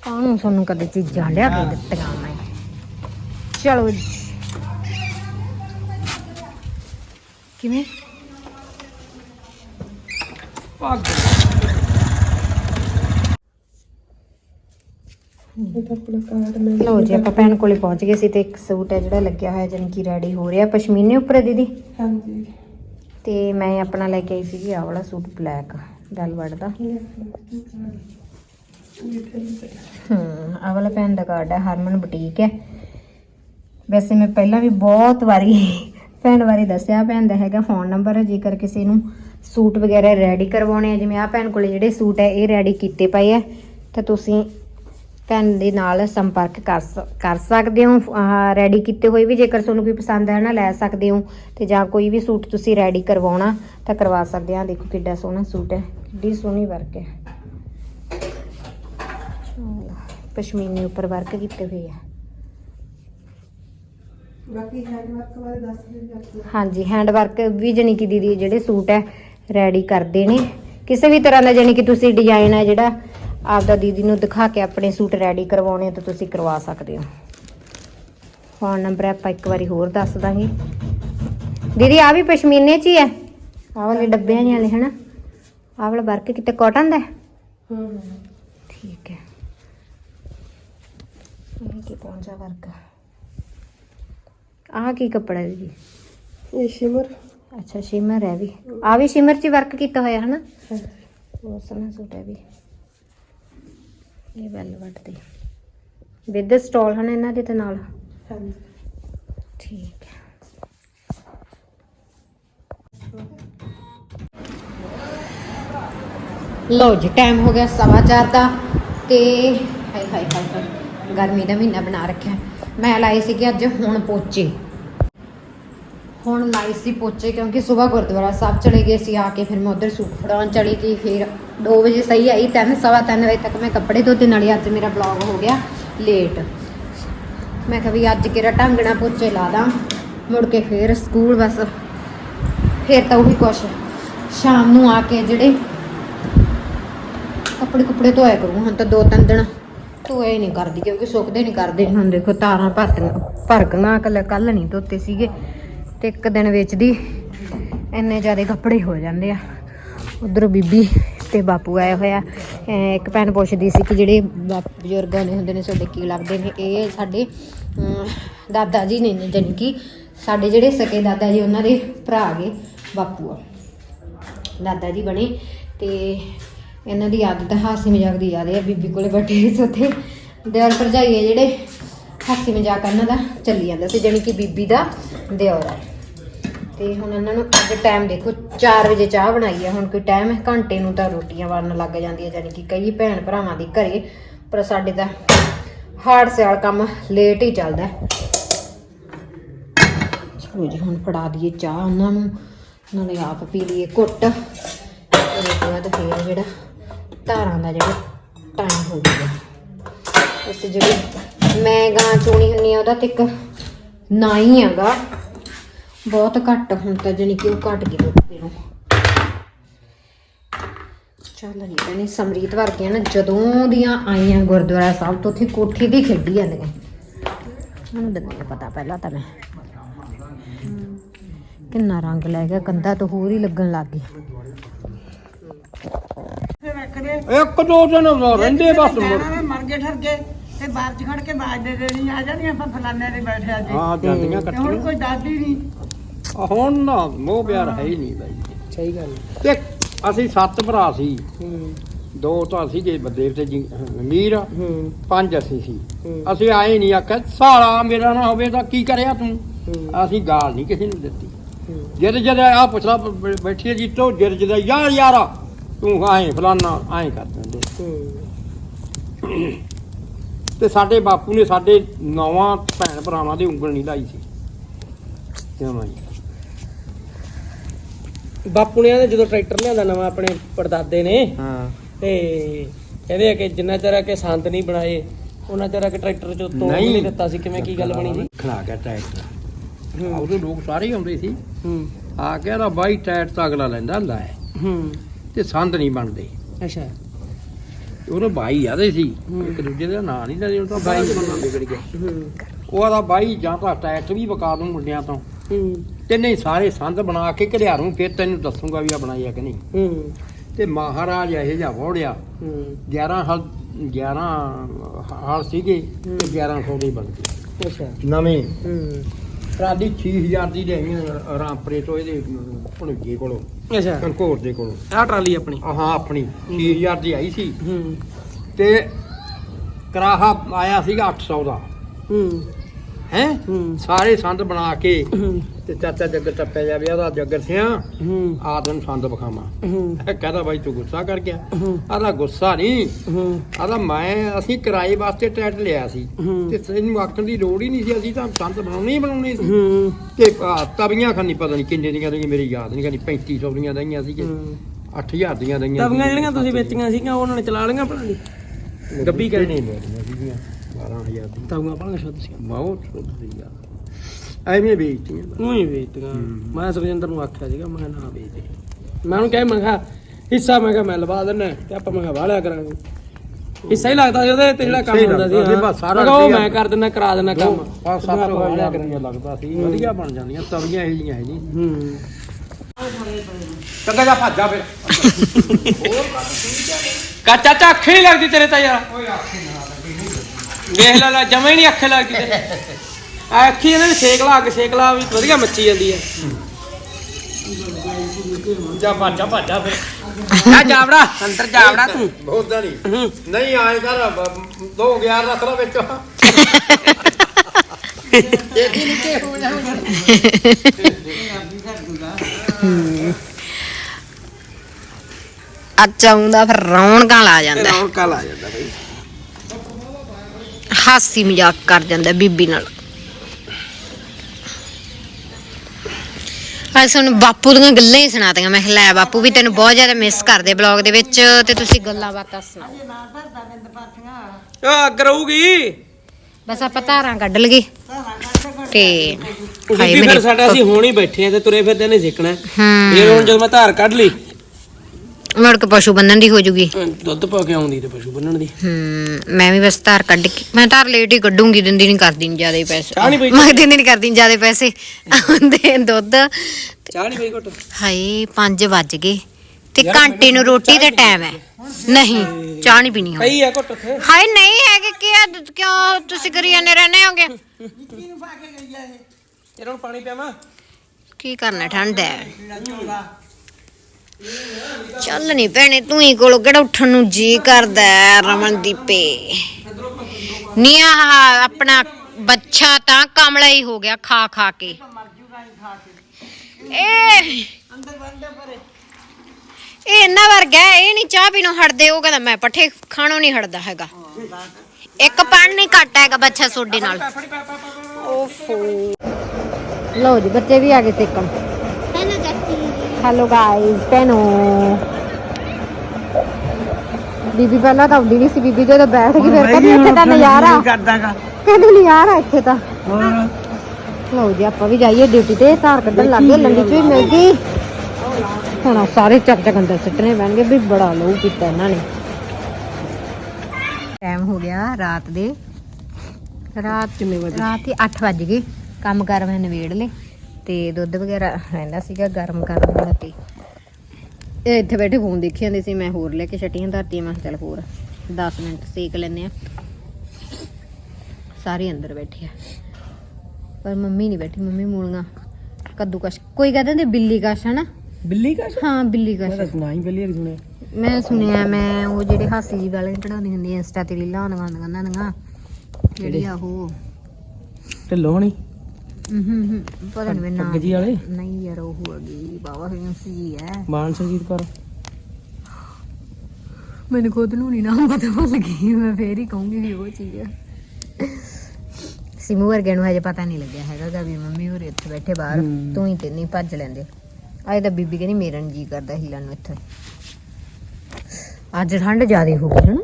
ਕਾਹਨੂੰ ਤੁਹਾਨੂੰ ਕਦੇ ਚੀਜ਼ਾਂ ਲਿਆ ਕੇ ਦਿੱਤੀਆਂ ਮੈਂ ਚਲੋ ਜੀ। ਕਿਵੇਂ? ਭਾਗ ਲੋ ਜੀ ਆਪਾਂ ਭੈਣ ਕੋਲੇ ਪਹੁੰਚ ਗਏ ਸੀ ਤੇ ਇੱਕ ਸੂਟ ਹੈ ਜਿਹੜਾ ਲੱਗਿਆ ਹੋਇਆ ਜਾਨੀ ਕਿ ਰੈਡੀ ਹੋ ਰਿਹਾ ਪਸ਼ਮੀਨੇ ਉੱਪਰ ਹੈ ਦੀਦੀ। ਹਾਂਜੀ। ਤੇ ਮੈਂ ਆਪਣਾ ਲੈ ਕੇ ਆਈ ਸੀਗੀ ਆਹ ਵਾਲਾ ਸੂਟ ਬਲੈਕ ਵੈਲਵਟ ਦਾ ਹੂੰ ਆਹ ਵਾਲਾ ਭੈਣ ਦਾ ਕਾਰਡ ਹੈ, ਹਰਮਨ ਬੁਟੀਕ ਹੈ। ਵੈਸੇ ਮੈਂ ਪਹਿਲਾਂ ਵੀ ਬਹੁਤ ਵਾਰੀ ਭੈਣ ਬਾਰੇ ਦੱਸਿਆ, ਭੈਣ ਦਾ ਹੈਗਾ ਫੋਨ ਨੰਬਰ ਜੇਕਰ ਕਿਸੇ ਨੂੰ ਸੂਟ ਵਗੈਰਾ ਰੈਡੀ ਕਰਵਾਉਣੇ ਆ, ਜਿਵੇਂ ਆ ਭੈਣ ਕੋਲੇ ਜਿਹੜੇ ਸੂਟ ਹੈ, ਇਹ ਰੈਡੀ ਕੀਤੇ ਪਏ ਆ, ਤਾਂ ਤੁਸੀਂ ਭੈਣ ਦੇ ਨਾਲ ਸੰਪਰਕ ਕਰ ਸ- ਕਰ ਸਕਦੇ ਹੋ। ਰੈਡੀ ਕੀਤੇ ਹੋਏ ਵੀ ਜੇਕਰ ਤੁਹਾਨੂੰ ਕੋਈ ਪਸੰਦ ਹੈ ਨਾ, ਲੈ ਸਕਦੇ ਹੋ। ਤੇ ਜਾਂ ਕੋਈ ਵੀ ਸੂਟ ਤੁਸੀਂ ਰੈਡੀ ਕਰਵਾਉਣਾ, ਤਾਂ ਕਰਵਾ ਸਕਦੇ ਆ। ਦੇਖੋ ਕਿੱਡਾ ਸੋਹਣਾ ਸੂਟ ਹੈ, ਕਿੱਡੀ ਸੋਹਣੀ ਵਰਕ ਹੈ ਚਲੋ, ਪਸ਼ਮੀਨੇ ਉੱਪਰ ਵਰਕ ਕੀਤੇ ਹੋਏ ਆ। ਹਾਂਜੀ ਹੈਂਡ ਵਰਕ ਵੀ ਜਾਣੀ ਕਿ ਦੀਦੀ ਜਿਹੜੇ ਸੂਟ ਹੈ ਰੈਡੀ ਕਰਦੇ ਨੇ। ਕਿਸੇ ਵੀ ਤਰ੍ਹਾਂ ਦਾ ਜਾਣੀ ਕਿ ਤੁਸੀਂ ਡਿਜ਼ਾਈਨ ਹੈ ਜਿਹੜਾ ਆਪਦਾ ਦੀਦੀ ਨੂੰ ਦਿਖਾ ਕੇ ਆਪਣੇ ਸੂਟ ਰੈਡੀ ਕਰਵਾਉਣੇ ਤਾਂ ਤੁਸੀਂ ਕਰਵਾ ਸਕਦੇ ਹੋ। ਫੋਨ ਨੰਬਰ ਆਪਾਂ ਇੱਕ ਵਾਰੀ ਹੋਰ ਦੱਸ ਦਾਂਗੇ। ਦੀਦੀ ਆ ਵੀ ਪਸ਼ਮੀਨੇ 'ਚ ਹੀ ਹੈ। ਆਹ ਵਾਲੇ ਡੱਬਿਆਂ ਵਾਲੇ ਹਨਾ? ਆਹ ਵਾਲਾ ਵਰਕ ਕਿਤੇ ਕਾਟਨ ਦਾ ਹੈ। ਠੀਕ ਹੈ। ਇਹ ਕੀ ਪਹੁੰਚਾ ਵਰਕ? ਆਹ ਕੀ ਕੱਪੜਾ ਹੈ ਜੀ? ਇਹ ਸ਼ਿਮਰ। ਅੱਛਾ ਸ਼ਿਮਰ ਹੈ ਵੀ। ਆ ਵੀ ਸ਼ਿਮਰ 'ਚ ਵਰਕ ਕੀਤਾ ਹੋਇਆ ਹਨਾ? ਬਹੁਤ ਸੋਹਣਾ ਸੂਟ ਹੈ ਵੀ। ਇਹ ਵੈਲਵਟ ਦੇ। ਵਿਦ ਸਟਾਲ ਹਨ ਇਹਨਾਂ ਦੇ ਤੇ ਨਾਲ? ਠੀਕ ਹੈ। ਲੋ ਜੀ ਟਾਈਮ ਹੋ ਗਿਆ ਸਵਾ ਚਾਰ ਦਾ ਤੇ ਹਾਈ ਹਾਈ ਹਾਈ ਗਰਮੀ ਦਾ ਮਹੀਨਾ ਬਣਾ ਰੱਖਿਆ। ਮੈਂ ਲਾਏ ਸੀ ਕਿ ਅੱਜ ਹੁਣ ਪੋਚੇ। ਹੁਣ ਲਾਈ ਸੀ ਪੋਚੇ ਕਿਉਂਕਿ ਸਵੇਰ ਗੁਰਦੁਆਰਾ ਸਾਹਿਬ ਚਲੇ ਗਏ ਸੀ, ਆ ਕੇ ਫਿਰ ਮੈਂ ਉਧਰ ਸੂਟ ਫੜਾਉਣ ਚਲੀ ਗਈ। ਫਿਰ 2 ਵਜੇ ਸਹੀ ਆਈ 3 ਸਵਾ 3 ਵਜੇ ਤੱਕ ਮੈਂ ਕੱਪੜੇ ਧੋਤੇ, ਨਾਲੇ ਅੱਜ ਮੇਰਾ ਬਲੌਗ ਹੋ ਗਿਆ ਲੇਟ ਮੈਂ ਕਿਹਾ ਵੀ ਅੱਜ ਕਿਹੜਾ ਢੰਗਣਾ ਪੋਚੇ ਲਾ ਦਾਂ। ਮੁੜ ਕੇ ਫਿਰ ਸਕੂਲ ਬਸ, ਫਿਰ ਤਾਂ ਉਹੀ ਕੁਛ। ਸ਼ਾਮ ਨੂੰ ਆ ਕੇ ਜਿਹੜੇ ਕੱਪੜੇ ਕੁਪੜੇ ਧੋਇਆ ਕਰੂੰ, ਹੁਣ ਤਾਂ ਦੋ ਤਿੰਨ ਦਿਨ ਤੂੰ ਇਹ ਨਹੀਂ ਕਰਦੀ ਕਿਉਂਕਿ ਸੁੱਕਦੇ ਨਹੀਂ ਕਰਦੇ। ਹੁਣ ਦੇਖੋ ਤਾਰਾਂ ਭਰਤੀਆਂ, ਭਰ ਗਈਆਂ ਕੱਲ ਕੱਲ ਨਹੀਂ ਧੋਤੇ ਸੀਗੇ ਤੇ ਇੱਕ ਦਿਨ ਵਿੱਚ ਦੀ ਇੰਨੇ ਜ਼ਿਆਦਾ ਕੱਪੜੇ ਹੋ ਜਾਂਦੇ ਆ। ਉਧਰ ਬੀਬੀ ਤੇ ਬਾਪੂ ਆਇਆ ਹੋਇਆ। ਅਹ ਇੱਕ ਭੈਣ ਪੁੱਛਦੀ ਸੀ ਕਿ ਜਿਹੜੇ ਬਾਪ ਬਜ਼ੁਰਗਾਂ ਨੇ ਹੁੰਦੇ ਨੇ ਤੁਹਾਡੇ ਕੀ ਲੱਗਦੇ ਨੇ? ਇਹ ਸਾਡੇ ਦਾਦਾ ਜੀ ਨੇ ਜਾਣੀ ਕਿ ਸਾਡੇ ਜਿਹੜੇ ਸਕੇ ਦਾਦਾ ਜੀ, ਉਹਨਾਂ ਦੇ ਭਰਾ ਗਏ ਬਾਪੂ ਆ। ਦਾਦਾ ਜੀ ਬਣੇ ਤੇ ਇਹਨਾਂ ਦੀ ਆਦਤ ਹਾਸੀ ਮਜ਼ਾਕ ਦੀ ਯਾਦ ਹੈ ਬੀਬੀ ਕੋਲੇ ਬੈਠੇ ਸੀ ਉੱਥੇ। ਦਿਓਰ ਭਰਜਾਈ ਹੈ ਜਿਹੜੇ ਹਾਸੀ ਮਜ਼ਾਕ ਇਹਨਾਂ ਦਾ ਚੱਲੀ ਜਾਂਦਾ ਸੀ, ਜਾਣੀ ਕਿ ਬੀਬੀ ਦਾ ਦਿਓਰ ਹੈ ਤੇ ਹੁਣ ਇਹਨਾਂ ਨੂੰ ਅੱਜ ਟਾਈਮ ਦੇਖੋ 4 ਵਜੇ ਚਾਹ ਬਣਾਈ ਹੈ ਹੁਣ ਕੋਈ ਟਾਈਮ ਹੈ, ਘੰਟੇ ਨੂੰ ਤਾਂ ਰੋਟੀਆਂ ਬਣਨ ਲੱਗ ਜਾਂਦੀਆਂ, ਜਾਣੀ ਕਿ ਕਈ ਭੈਣ ਭਰਾਵਾਂ ਦੀ ਘਰੇ, ਪਰ ਸਾਡੇ ਤਾਂ ਹਾਰਡ ਸਿਆਲ ਕੰਮ ਲੇਟ ਹੀ ਚੱਲਦਾ ਚਲੋ ਜੀ, ਹੁਣ ਫੜਾ ਦਈਏ ਚਾਹ, ਉਹਨਾਂ ਨੂੰ, ਨਾਲੇ ਆਪ ਪੀ ਲਈਏ ਘੁੱਟ। ਤੇ ਤੋਂ ਬਾਅਦ ਫੇਰ ਜਿਹੜਾ ਧਾਰਾਂ ਦਾ ਜਿਹੜਾ ਟਾਈਮ ਹੋ ਗਿਆ। ਉਸ ਜਿਹੜੀ ਮੈਂ ਗਾਂ ਚੋਣੀ ਹੁੰਨੀ ਆ, ਉਹਦਾ ਤੇ ਇੱਕ ਨਾ ਹੀ ਹੈਗਾ। ਬਹੁਤ ਘੱਟ ਹੁਣ ਤਾਂ ਜਾਣੀ ਕਿ ਉਹ ਘਟ ਗਈ ਦੁੱਧ ਚੱਲ ਨਹੀਂ ਭੈਣੇ ਸਮਰੀਤ ਵਰਗੀਆਂ ਨਾ ਜਦੋਂ ਦੀਆਂ ਆਈਆਂ ਗੁਰਦੁਆਰਾ ਸਾਹਿਬ ਤੋਂ ਉੱਥੇ ਕੋਠੀ ਦੀ ਖੇਡੀ ਜਾਂਦੀਆਂ। ਮੈਨੂੰ ਦਿੰਦੇ ਪਤਾ ਪਹਿਲਾਂ ਤਾਂ ਮੈਂ। ਕਿੰਨਾ ਰੰਗ ਲੈ ਗਿਆ, ਕੰਧਾ ਤੋਂ ਹੋਰ ਹੀ ਲੱਗਣ ਲੱਗ ਗਈ। ਇੱਕ ਦੋ ਦਿਨ ਰਹਿੰਦੇ ਬਸ ਮਰ ਗਏ ਠਰ ਗਏ ਤੇ ਬਾਹਰ ਚ ਖੜ ਕੇ ਬਾਜ ਦੇ ਦੇਣੀ ਆ ਜਾਣੀਆਂ ਆਪਾਂ ਫਲਾਣੇ ਦੇ ਬੈਠਿਆ ਜੀ। ਹਾਂ ਜਾਂਦੀਆਂ ਤੇ ਹੁਣ ਕੋਈ ਦਾਦੀ ਨਹੀਂ ਆ ਹੁਣ ਨਾ ਮੋਹ ਪਿਆਰ ਹੈ ਹੀ ਨਹੀਂ ਬਾਈ। ਸਹੀ ਗੱਲ ਤੇ ਅਸੀਂ ਸੱਤ ਭਰਾ ਸੀ। ਦੋ ਤਾਂ ਸੀਗੇ ਬਦੇਵ ਤੇ ਜੀ ਅਮੀਰ ਪੰਜ ਅਸੀਂ ਸੀ। ਅਸੀਂ ਆਏ ਨਹੀਂ ਆਖਿਆ ਸਾਲਾ ਮੇਰਾ ਨਾ ਹੋਵੇ ਤਾਂ ਕੀ ਕਰਿਆ ਤੂੰ? ਅਸੀਂ ਗਾਲ ਨਹੀਂ ਕਿਸੇ ਨੂੰ ਦਿੱਤੀ। ਜਦ ਜਦ ਆ ਪੁੱਛਦਾ ਬ- ਬੈਠੀ ਹੈ ਜੀ ਤੋ ਜਦ ਜਦ ਯਾਰ ਯਾਰਾ ਤੂੰ ਆਏ ਫਲਾਨਾ ਆਏ ਕਰ ਦਿੰਦੇ। ਤੇ ਸਾਡੇ ਬਾਪੂ ਨੇ ਸਾਡੇ ਨੌਵਾਂ ਭੈਣ ਭਰਾਵਾਂ ਦੀ ਉਂਗਲ ਨਹੀਂ ਲਾਈ ਸੀ। ਕਿਉਂ ਜੀ ਬਾਪੂ ਨੇ ਕਹਿੰਦੇ ਜਦੋਂ ਟਰੈਕਟਰ ਲਿਆਂਦਾ ਨਵਾਂ ਆਪਣੇ ਪੜਦਾਦੇ ਨੇ ਹਾਂ। ਤੇ ਕਹਿੰਦੇ ਆ ਕਿ ਜਿੰਨਾ ਚਿਰ ਆ ਕੇ ਸੰਤ ਨਹੀਂ ਬਣਾਏ ਉਹਨਾਂ ਚਿਰ ਆ ਕੇ ਟਰੈਕਟਰ ਚੋਂ ਤੋੜ ਨਹੀਂ। ਦਿੱਤਾ ਸੀ ਕਿਵੇਂ ਕੀ ਗੱਲ ਬਣੀ ਸੀ? ਖੜਾ ਗਿਆ ਟਾਇਰ ਉਦੋਂ ਲੋਕ ਸਾਰੇ ਹੀ ਆਉਂਦੇ ਸੀ। ਹੂੰ। ਆ ਕੇ ਨਾ ਬਾਈ ਟਾਇਰ ਤਾਂ ਅਗਲਾ ਲੈਂਦਾ ਹੁੰਦਾ ਹੈ ਹੂੰ। ਤੇ ਸੰਦ ਨਹੀਂ ਬਣਦੇ। ਅੱਛਾ। ਉਹਨੂੰ ਬਾਈ ਆਦੇ ਸੀ। ਇੱਕ ਦੂਜੇ ਦਾ ਨਾਂ ਨਹੀਂ ਲੈਂਦੇ ਉਹ ਤਾਂ ਬਾਈ ਬੰਨਾ ਵਿਗੜ ਗਿਆ। ਉਹ ਆਦਾ ਬਾਈ ਜਾਂ ਤਾਂ ਟਾਇਰ ਵੀ ਵਿਕਾ ਦੂੰ ਮੁੰਡਿਆਂ ਤੋਂ। ਹੂੰ। ਤੇ ਨਹੀਂ ਸਾਰੇ ਸੰਦ ਬਣਾ ਕੇ ਘਲਿਆਰੂ ਫਿਰ ਤੈਨੂੰ ਦੱਸੂਗਾ ਵੀ ਆ ਬਣਾਈ ਆ ਕਿ ਨਹੀਂ। ਤੇ ਮਹਾਰਾਜ ਇਹ ਜਿਹਾ ਵੋੜਿਆ ਹੂੰ। 11 ਹਲ 11 ਹਾਲ ਸੀਗੇ ਤੇ 1100 ਦੇ ਬਣ ਗਏ। ਅੱਛਾ। ਨਵੇਂ। ਟਰਾਲੀ 6000 ਦੀ ਲਈ ਰਾਮਪਰੇ ਤੋਂ ਇਹਦੇ ਭਣੁੱਜੇ ਕੋਲੋਂ। ਅੱਛਾ। ਕਨਕੋਰ ਦੇ ਕੋਲੋਂ। ਆਹ ਟਰਾਲੀ ਆਪਣੀ? ਹਾਂ ਆਪਣੀ। 6000 ਦੀ ਆਈ ਸੀ। ਹੂੰ। ਤੇ ਕਰਾਹਾ ਆਇਆ ਸੀਗਾ 800 ਦਾ। ਹੂੰ। ਹੈ? ਹੂੰ। ਸਾਰੇ ਸੰਦ ਬਣਾ ਕੇ ਹੂੰ। ਤੇ ਚਾਚਾ ਜੱਗਰ ਟੱਪਿਆ ਜਾਵੇ ਉਹਦਾ ਜੱਗਰ ਸਿਆ ਹੂੰ। ਆਦਮ ਸੰਦ ਹੂੰ। ਇਹ ਕਹਦਾ ਬਾਈ ਤੂੰ ਗੁੱਸਾ ਕਰ ਗਿਆ। ਹੂੰ। ਆਦਾ ਗੁੱਸਾ ਨਹੀਂ ਹੂੰ। ਆਦਾ ਮੈਂ ਅਸੀਂ ਕਿਰਾਏ ਵਾਸਤੇ ਟਰੈਕਟ ਲਿਆ ਸੀ। ਹੂੰ। ਤੇ ਤੈਨੂੰ ਆਖਣ ਦੀ ਲੋੜ ਹੀ ਨਹੀਂ ਸੀ ਅਸੀਂ ਤਾਂ ਸੰਦ ਬਣਾਉਣੇ ਹੀ ਬਣਾਉਣੇ ਸੀ। ਹੂੰ। ਤੇ ਆਹ ਤਵੀਆਂ ਖਾਨੀ ਪਤਾ ਨਹੀਂ ਕਿੰਨੇ ਦੀਆਂ ਦਈਆਂ ਮੇਰੀ ਯਾਦ ਨਹੀਂ ਖਾਨੀ 3500 ਦੀਆਂ ਦਈਆਂ ਸੀ ਹੂੰ। 8000 ਦੀਆਂ ਦਈਆਂ ਤਵੀਆਂ ਜਿਹੜੀਆਂ ਤੁਸੀਂ ਵੇਚੀਆਂ ਸੀਗੀਆਂ ਉਹਨਾਂ ਨੇ ਚਲਾ ਲਈਆਂ ਭਲਾ ਦੀ ਗੱਬੀ ਕਰ- ਨਹੀਂ ਮੇਰੀਆਂ ਸੀਗੀਆਂ? 12000 ਦੀਆਂ ਤਵੀਆਂ ਭਲਾ ਸ਼ੁੱਧ ਸੀ ਬਹੁਤ ਸ਼ੁੱਧ ਸੀ ਯਾਰ ਐਵੇਂ ਵੇਚਤੀਆਂ। ਉਹ ਹੀ ਵੇਚਦੀਆਂ ਹੂੰ। ਮੈਂ ਸੁਖਜਿੰਦਰ ਨੂੰ ਆਖਿਆ ਸੀਗਾ ਮੈਂ ਨਾ ਵੇਚ ਦੇ। ਮੈਂ ਉਹਨੂੰ ਕਿਹਾ ਮੈਂ ਕਿਹਾ ਹਿੱਸਾ ਮੈਂ ਕਿਹਾ ਮੈਂ ਲਵਾ ਦਿੰਨਾ ਤੇ ਆਪਾਂ ਮੈਂ ਕਿਹਾ ਵਾਹ ਲਿਆ ਕਰਾਂਗੇ। ਹਿੱਸਾ ਹੀ ਲੱਗਦਾ ਸੀ ਉਹਦੇ ਤੇ ਜਿਹੜਾ ਕੰਮ ਹੀ ਹੁੰਦਾ ਸੀ ਹਾਂ। ਮੈਂ ਕਿਹਾ ਉਹ ਮੈਂ ਕਰ ਦਿੰਦਾ ਕਰਾ ਦਿੰਦਾ ਕੰਮ। ਆ ਸੱਤ ਮੈਂ ਕਿਹਾ ਵਾਹ ਲਿਆ ਹਜ਼ਾਰ ਕਰਾਂਗੇ। ਲੱਗਦਾ ਸੀ ਹੂੰ। ਵਧੀਆ ਬਣ ਜਾਂਦੀਆਂ ਤਵੀਆਂ ਇਹ ਜੀਆਂ ਹੈ ਨਹੀਂ ਹੂੰ। ਚੰਗਾ ਜਾ ਭੱਜਾ ਫਿਰ। ਕਾ ਚਾਚਾ ਅੱਖੇ ਨਹੀਂ ਲੱਗਦੀ ਤੇਰੇ ਤਾਂ ਯਾਰ। ਦੇਖ ਲੈ ਲੈ ਜਮੇ ਨਹੀਂ ਅੱਖੇ ਲੱਗਦੀ ਤੇਰੇ ਆ ਅੱਖੀ ਇਹਨਾਂ ਨੇ ਸੇਕ ਲਾ ਕੇ ਸੇਕ ਲਾ ਵੀ ਵਧੀਆ ਮੱਚੀ ਜਾਂਦੀ ਹੈ ਜਾ ਭੱਜਾ ਭੱਜਾ ਫਿਰ। ਆ ਜਾਵੜਾ ਅੰਦਰ ਜਾਵੜਾ ਤੂੰ। ਬਹੁਤਾ ਨਹੀਂ ਨਹੀਂ ਆਏ ਕਰ ਦੋ 11 ਰੱਖ ਲਾ ਵਿੱਚ। ਦੇਖੀ ਨਿੱਕੇ ਹੋ ਜਾਣਗੇ ਅੱਛਾ ਹੁੰਦਾ ਫਿਰ ਰੌਣਕਾਂ ਲਾ ਜਾਂਦਾ। ਰੌਣਕਾਂ ਲਾ ਜਾਂਦਾ ਬਈ। ਹਾਸੀ ਮਜ਼ਾਕ ਕਰ ਜਾਂਦਾ ਬੀਬੀ ਨਾਲ। ਅੱਜ ਸਾਨੂੰ ਬਾਪੂ ਦੀਆਂ ਗੱਲਾਂ ਹੀ ਸੁਣਾਤੀਆਂ। ਮੈਂ ਕਿਹਾ ਲੈ ਬਾਪੂ ਵੀ ਤੈਨੂੰ ਬਹੁਤ ਜ਼ਿਆਦਾ ਮਿਸ ਕਰਦੇ ਬਲੌਗ ਦੇ ਵਿੱਚ ਤੇ ਤੁਸੀਂ ਗੱਲਾਂ ਬਾਤਾਂ ਸੁਣਾਓ। ਆ ਅੱਗ ਰਹੂਗੀ। ਬਸ ਆਪਾਂ ਧਾਰਾਂ ਕੱਢ ਕੱਢ ਤੇ ਹਾਏ ਬੀਬੀ ਫਿਰ ਮੇਰੇ ਸਾਡਾ ਅਸੀਂ ਹੁਣ ਹੀ ਬੈਠੇ ਆ ਤੇ ਤੁਰੇ ਫਿਰਦੇ ਨੇ ਸਿੱਖਣਾ। ਹੂੰ। ਇਹ ਹੁਣ ਜਦੋਂ ਮੈਂ ਧਾਰ ਕੱਢ ਲਈ ਮੁੜ ਕੇ ਪਸ਼ੂ ਬੰਨਣ ਦੀ ਹੋ ਜੂਗੀ। ਦੁੱਧ ਪਾ ਕੇ ਆਉਂਦੀ ਤੇ ਪਸ਼ੂ ਬੰਨਣ ਦੀ। ਹੂੰ ਮੈਂ ਵੀ ਬਸ ਧਾਰ ਕੱਢ ਕੇ ਮੈਂ ਧਾਰ ਲੇਟ ਹੀ ਕੱਢੂੰਗੀ ਦਿੰਦੀ ਨਹੀਂ ਕਰਦੀ ਨਹੀਂ ਜ਼ਿਆਦਾ ਪੈਸੇ? ਮੈਂ ਦਿੰਦੀ ਨਹੀਂ ਕਰਦੀ ਜ਼ਿਆਦਾ ਪੈਸੇ। ਦੇ ਦੁੱਧ। ਚਾਹ ਨਹੀਂ ਪਈ ਘੁੱਟ? ਹਾਏ 5 ਵੱਜ ਗਏ। ਤੇ ਘੰਟੇ ਨੂੰ ਰੋਟੀ ਦਾ ਟਾਈਮ ਹੈ। ਨਹੀਂ ਚਾਹ ਨਹੀਂ ਪੀਣੀ ਪਈ ਆ ਘੁੱਟ ਉੱਥੇ? ਹਾਏ ਨਹੀਂ ਹੈਗੇ ਕੀ ਆ, ਕਿਉਂ ਤੁਸੀਂ ਕਰੀ ਜਾਂਦੇ ਰਹਿੰਦੇ ਹੋਗੇ? ਮਿੱਟੀ ਨੂੰ ਪਾ ਕੇ ਗਈ ਆ ਇਹ। ਇਹਨਾਂ ਨੂੰ ਪਾਣੀ ਪਿਆਵਾਂ? ਕੀ ਕਰਨਾ ਠੰਡ ਹੈ। ਚੱਲ ਨਹੀਂ ਭੈਣੇ ਤੂੰ ਹੀ ਕੋਲੋਂ ਕਿਹੜਾ ਉੱਠਣ ਨੂੰ ਜੀ ਕਰਦਾ ਰਮਨਦੀਪੇ ਨੀ ਆਹ ਆਪਣਾ ਬੱਚਾ ਤਾਂ ਕਮਲਾ ਹੀ ਹੋ ਗਿਆ ਖਾ ਖਾ ਕੇ ਇਹ ਇਹ ਇਹਨਾਂ ਵਰਗਾ ਹੈ, ਇਹ ਨਹੀਂ ਚਾਹ ਪੀਣੋਂ ਹਟਦੇ ਉਹ ਕਹਿੰਦਾ ਮੈਂ ਪੱਠੇ ਖਾਣੋਂ ਨਹੀਂ ਹਟਦਾ ਹੈਗਾ ਇੱਕ ਪਣ ਨਹੀਂ ਘੱਟ ਹੈਗਾ ਬੱਚਾ ਸੋਡੇ ਨਾਲ ਓਫੋ ਲਓ ਜੀ ਬੱਚੇ ਵੀ ਆ ਗਏ ਸੇਕਣ ਹੈਲੋ ਗਾਇਸ ਪੈਨੋ ਬੀਬੀ ਪਹਿਲਾਂ ਤਾਂ ਆਉਂਦੀ ਨਹੀਂ ਸੀ ਬੀਬੀ ਜਦੋਂ ਬੈਠ ਗਈ ਫਿਰ ਕਹਿੰਦੀ ਇੱਥੇ ਤਾਂ ਨਜ਼ਾਰਾ। ਕਰਦਾਗਾ। ਕਹਿੰਦੀ ਨਜ਼ਾਰਾ ਇੱਥੇ ਤਾਂ। ਹੋਰ? ਲਓ ਜੀ ਆਪਾਂ ਵੀ ਜਾਈਏ ਡਿਊਟੀ ਤੇ। ਧਾਰ ਕੱਢਣ ਲੱਗੇ ਲੰਡੀ ਚ ਵੀ ਮਿਲ ਗਈ ਹੁਣ ਸਾਰੇ ਚੱਕ ਚੱਕ ਅੰਦਰ ਸਿੱਟਣੇ ਪੈਣਗੇ ਵੀ ਬੜਾ ਲਹੂ ਪੀਤਾ ਇਹਨਾਂ ਨੇ। ਟਾਈਮ ਹੋ ਗਿਆ ਰਾਤ ਦੇ। ਰਾਤ ਕਿੰਨੇ ਵਜੇ? ਰਾਤ ਦੇ 8 ਵੱਜ ਗਏ। ਕੰਮ ਕਰ ਮੈਂ ਨਵੇੜ ਲੇ ਤੇ ਦੁੱਧ ਵਗੈਰਾ ਰਹਿੰਦਾ ਸੀਗਾ ਗਰਮ ਕਰਨ ਵਾਲਾ ਤੇ। ਇਹ ਇੱਥੇ ਬੈਠੇ ਫੋਨ ਦੇਖੀ ਜਾਂਦੇ ਸੀ ਮੈਂ ਹੋਰ ਲੈ ਕੇ ਛਟੀਆਂ ਧਰਤੀਆਂ ਮੈਂ ਚੱਲ ਹੋਰ 10 ਮਿੰਟ ਸੇਕ ਲੈਨੇ ਆ। ਸਾਰੇ ਅੰਦਰ ਬੈਠੇ ਆ। ਪਰ ਮੰਮੀ ਨਹੀਂ ਬੈਠੀ ਮੰਮੀ ਮੂਲੀਆਂ ਕੱਦੂ ਕਸ਼ ਕੋਈ ਕਹਿੰਦੇ ਹੁੰਦੇ ਬਿੱਲੀ ਕਸ਼ ਹਨਾ? ਬਿੱਲੀ ਕਾ ਹਾਂ ਬਿੱਲੀ ਮੈਂ ਕਸ਼ ਨਾ ਹੀ ਬਿੱਲੀ ਵਾਲੀ ਸੁਣਿਆ। ਮੈਂ ਸੁਣਿਆ ਮੈਂ ਉਹ ਜਿਹੜੇ ਹਾਸੀ ਜੀ ਵਾਲੇ ਚੜਾਉਂਦੀ ਹੁੰਦੀ ਇੰਸਟਾ ਤੇ ਰੀਲਾਂ ਆਉਂਦੀਆਂ ਹੁੰਦੀਆਂ ਦੀਆਂ। ਜਿਹੜੀ ਆ ਉਹ? ਢਿੱਲੋ ਹਣੀ? ਹਮ ਹਮ ਹਮ, ਪਤਾ ਨਹੀਂ ਮੈਂ ਨਾਮ ਪੱਗ ਜੀ ਵਾਲੇ? ਨਹੀਂ ਯਾਰ ਉਹ ਹੈਗੀ ਬਾਬਾ ਫੇਮਸ ਜੀ ਹੈ। ਮਾਨ ਸੰਗੀਤ ਕਰ। ਮੈਨੂੰ ਖੁਦ ਨੂੰ ਨਹੀਂ ਨਾਮ ਪਤਾ ਭੁੱਲ ਗਈ ਮੈਂ ਫੇਰ ਹੀ ਕਹੂੰਗੀ ਵੀ ਉਹ ਚੀਜ਼ ਹੈ। ਸਿਮੂ ਵਰਗੇ ਨੂੰ ਹਜੇ ਪਤਾ ਨਹੀਂ ਲੱਗਿਆ ਹੈਗਾ ਗਾ ਵੀ ਮੰਮੀ ਹੋਰੇ ਇੱਥੇ ਬੈਠੇ ਬਾਹਰ। ਤੂੰ ਹੀ ਤੇ ਨਹੀਂ ਭੱਜ ਲੈਂਦੇ। ਅੱਜ ਤਾਂ ਬੀਬੀ ਕਹਿੰਦੀ ਮੇਰਾ ਨੀ ਜੀ ਕਰਦਾ ਹਿੱਲਣ ਨੂੰ ਇੱਥੇ। ਅੱਜ ਠੰਡ ਜ਼ਿਆਦੇ ਹੋ ਗਈ ਹਨਾ?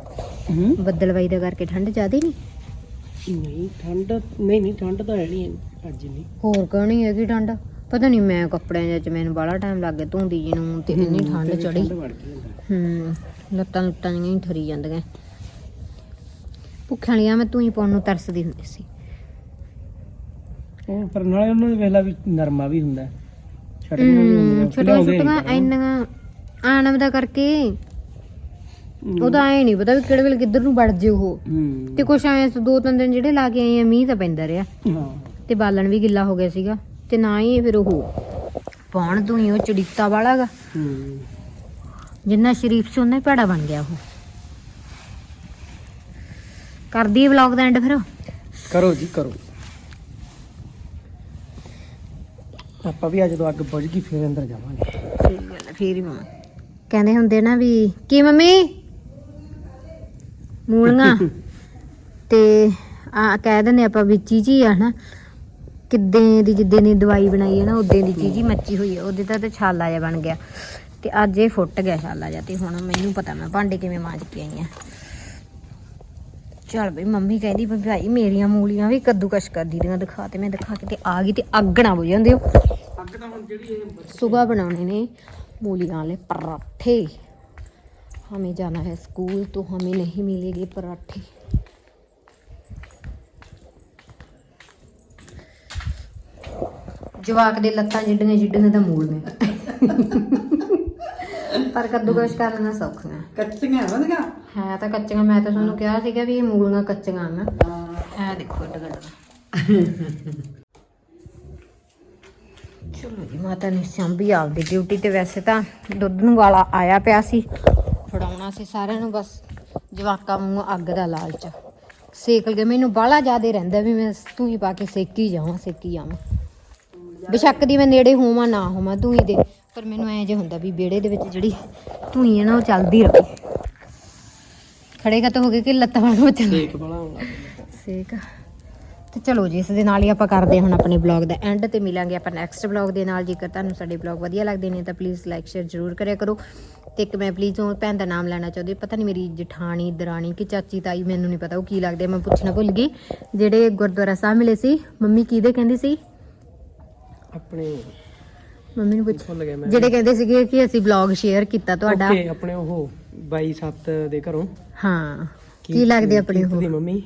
ਹੂੰ। ਬੱਦਲਵਾਈ ਦਾ ਕਰਕੇ ਠੰਡ ਜ਼ਿਆਦੇ ਨਹੀਂ ਨਹੀਂ ਠੰਡ ਨਹੀਂ ਨਹੀਂ ਠੰਡ ਤਾਂ ਹੈ ਨਹੀਂ ਅੱਜ ਨਹੀਂ। ਹੋਰ ਕਹਣੀ ਹੈਗੀ ਠੰਡ? ਪਤਾ ਨਹੀਂ ਮੈਂ ਕੱਪੜਿਆਂ ਚ ਮੈਨੂੰ ਬੜਾ ਟਾਈਮ ਲੱਗ ਗਿਆ ਧੋਂਦੀ ਜੀ ਨੂੰ ਤੇ ਇੰਨੀ ਠੰਡ ਚੜੀ। ਹੂੰ ਲੱਤਾਂ ਲੁੱਟਾਂ ਜਿਹੀਆਂ ਹੀ ਠਰੀ ਜਾਂਦੀਆਂ। ਭੁੱਖਾਂ ਵਾਲੀਆਂ ਮੈਂ ਤੂੰ ਹੀ ਪਾਉਣ ਨੂੰ ਤਰਸਦੀ ਹੁੰਦੀ ਸੀ। ਉਹ ਪਰ ਨਾਲੇ ਉਹਨਾਂ ਦੇ ਵੇਲਾ ਵੀ ਨਰਮਾ ਵੀ ਹੁੰਦਾ। ਛਟੀਆਂ ਵੀ ਹੁੰਦੀਆਂ ਛੋਟੀਆਂ ਛੋਟੀਆਂ। ਇੰਨੀਆਂ ਦਾ ਕਰਕੇ। ਉਹਦਾ ਐ ਨਹੀਂ ਪਤਾ ਵੀ ਕਿਹੜੇ ਵੇਲੇ ਕਿੱਧਰ ਨੂੰ ਵੜ ਜੇ ਉਹ। ਹੂੰ। ਤੇ ਕੁਛ ਐ ਦੋ ਤਿੰਨ ਦਿਨ ਜਿਹੜੇ ਲਾ ਕੇ ਆਏ ਆ ਮੀਂਹ ਤਾਂ ਪੈਂਦਾ ਰਿਹਾ। ਹਾਂ। ਤੇ ਬਾਲਣ ਵੀ ਗਿੱਲਾ ਹੋ ਗਿਆ ਸੀਗਾ ਤੇ ਨਾ ਹੀ ਫਿਰ ਉਹ ਪਾਉਣ ਤੂੰ ਹੀ ਉਹ ਚੜੀਤਾ ਵਾਲਾਗਾ ਹੂੰ। ਜਿੰਨਾ ਸ਼ਰੀਫ ਸੀ ਉਹਨਾਂ ਭੈੜਾ ਬਣ ਗਿਆ ਉਹ। ਕਰਦੀ ਵਲੌਗ ਦਾ ਐਂਡ ਫਿਰ? ਕਰੋ ਜੀ ਕਰੋ। ਆਪਾਂ ਵੀ ਅੱਜ ਜਦੋਂ ਅੱਗ ਬੁਝ ਗਈ ਫਿਰ ਅੰਦਰ ਜਾਵਾਂਗੇ। ਸਹੀ ਗੱਲ ਹੈ ਫੇਰ ਹੀ ਮਾਂ ਕਹਿੰਦੇ ਹੁੰਦੇ ਨਾ ਵੀ ਕੀ ਮੰਮੀ? ਮੂਲੀਆਂ <laughs> ਤੇ ਆ ਕਹਿ ਦਿੰਦੇ ਆਪਾਂ ਵੀ ਚੀਚੀ ਆ ਹਨਾ। ਕਿੱਦੇ ਦੀ ਜਿੱਦੇ ਨੇ ਦਵਾਈ ਬਣਾਈ ਹੈ ਨਾ ਉਦੇ ਦੀ ਚੀਚੀ ਮੱਚੀ ਹੋਈ ਹੈ ਉਹਦੇ ਤਾਂ ਤੇ ਛਾਲਾ ਜਿਹਾ ਬਣ ਗਿਆ। ਤੇ ਅੱਜ ਇਹ ਫੁੱਟ ਗਿਆ ਛਾਲਾ ਜਿਹਾ ਤੇ ਹੁਣ ਮੈਨੂੰ ਪਤਾ ਮੈਂ ਭਾਂਡੇ ਕਿਵੇਂ ਮਾਂਜ ਕੇ ਆਈ ਆ। ਚਲ ਬਈ ਮੰਮੀ ਕਹਿੰਦੀ ਵੀ ਭਾਈ ਮੇਰੀਆਂ ਮੂਲੀਆਂ ਵੀ ਕੱਦੂਕਸ਼ ਕਰ ਦੀਆਂ ਦਿਖਾ ਤੇ ਮੈਂ ਦਿਖਾ ਕੇ ਤੇ ਆ ਗਈ ਤੇ ਅੱਗ ਨਾ ਬੁਝ ਜਾਂਦੇ ਹੋ ਅੱਗ ਤਾਂ ਹੁਣ ਜਿਹੜੀ ਇਹ ਬਣਾਉਣੇ ਨੇ ਮੂਲੀਆਂ ਵਾਲੇ ਪਰਾਠੇ। हमें जाना है स्कूल तो हमें नहीं मिलेंगे पराठे ਜਵਾਕ ਦੇ ਲੱਤਾਂ ਜਿੱਡੀਆਂ ਜਿੱਡੀਆਂ ਤਾਂ ਮੂਲ ਨੇ ਪਰ ਕੱਦੂਕਸ਼ ਕਰਨਾ ਸੌਖੀਆਂ ਕੱਚੀਆਂ ਵਧੀਆ ਹੈ ਤਾਂ ਕੱਚੀਆਂ ਮੈਂ ਤਾਂ ਤੁਹਾਨੂੰ ਕਿਹਾ ਸੀਗਾ ਵੀ ਇਹ ਮੂਲੀਆਂ ਕੱਚੀਆਂ ਨਾ ਇਹ ਦੇਖੋ ਏਡਾ ਗੱਡਾ ਚਲੋ ਜੀ ਮਾਤਾ ਨੇ ਸੰਭੀ ਆਪਦੀ ਡਿਊਟੀ ਤੇ ਵੈਸੇ ਤਾਂ ਦੁੱਧ ਨੂੰ ਵਾਲਾ ਆਇਆ ਪਿਆ ਸੀ ਫੜਾਉਣਾ ਸੀ ਸਾਰਿਆਂ ਨੂੰ ਬਸ ਜਵਾਕਾਂ ਨੂੰ ਅੱਗ ਦਾ ਲਾਲਚ। ਸੇਕ ਲਗੇ ਮੈਨੂੰ ਬਾਹਲਾ ਜ਼ਿਆਦਾ ਰਹਿੰਦਾ ਵੀ ਮੈਂ ਤੂੰ ਹੀ ਪਾ ਕੇ ਸੇਕੀ ਜਾਵਾਂ ਸੇਕੀ ਜਾਵਾਂ ਬੇਸ਼ੱਕ ਦੀ ਮੈਂ ਨੇੜੇ ਹੋਵਾਂ ਨਾ ਹੋਵਾਂ ਤੂੰ ਹੀ ਦੇ। ਪਰ ਮੈਨੂੰ ਐਂ ਜੇ ਹੁੰਦਾ ਵੀ ਵਿਹੜੇ ਦੇ ਵਿੱਚ ਜਿਹੜੀ ਧੂਈ ਹੈ ਨਾ ਉਹ ਚੱਲਦੀ ਰਹੇ ਖੜੇ ਕਾ ਤਾਂ ਹੋ ਗਏ ਕਿ ਲੱਤਾਂ ਚੱਲ ਬੜਾ ਆਉਣ ਲੱਗ ਪਿਆ। ਠੀਕ ਆ ਤੇ ਚਲੋ ਜੀ ਇਸ ਦੇ ਨਾਲ ਹੀ ਆਪਾਂ ਕਰਦੇ ਹੁਣ ਆਪਣੇ ਬਲੌਗ ਦਾ ਐਂਡ ਤੇ ਮਿਲਾਂਗੇ ਆਪਾਂ ਨੈਕਸਟ ਬਲੌਗ ਦੇ ਨਾਲ। ਜੇਕਰ ਤੁਹਾਨੂੰ ਸਾਡੇ ਬਲੌਗ ਵਧੀਆ ਲੱਗਦੇ ਨੇ ਤਾਂ ਪਲੀਜ਼ ਲਾਈਕ ਸ਼ੇਅਰ ਜ਼ਰੂਰ ਕਰਿਆ ਕਰੋ। ਤੇ ਇੱਕ ਮੈਂ ਪਲੀਜ਼ ਉਹ ਭੈਣ ਦਾ ਨਾਮ ਲੈਣਾ ਚਾਹੁੰਦੀ ਪਤਾ ਨਹੀਂ ਮੇਰੀ ਜਠਾਣੀ ਦਰਾਣੀ ਕਿ ਚਾਚੀ ਤਾਈ ਮੈਨੂੰ ਨਹੀਂ ਪਤਾ ਉਹ ਕੀ ਲੱਗਦੇ ਮੈਂ ਪੁੱਛਣਾ ਭੁੱਲ ਗਈ। ਜਿਹੜੇ ਗੁਰਦੁਆਰਾ ਸਾਹਿਬ ਮਿਲੇ ਸੀ ਮੰਮੀ ਕਿਹਦੇ ਕਹਿੰਦੀ ਸੀ? ਆਪਣੇ ਮੰਮੀ ਨੂੰ ਪੁੱਛ। ਜਿਹੜੇ ਕਹਿੰਦੇ ਸੀਗੇ ਕਿ ਅਸੀਂ ਬਲੌਗ ਸ਼ੇਅਰ ਕੀਤਾ ਤੁਹਾਡਾ। ਓਕੇ ਆਪਣੇ ਉਹ 22 7 ਦੇ ਘਰੋਂ। ਹਾਂ ਕੀ ਲੱਗਦੇ ਆਪਣੇ ਉਹ ਦੀ ਮੰਮੀ?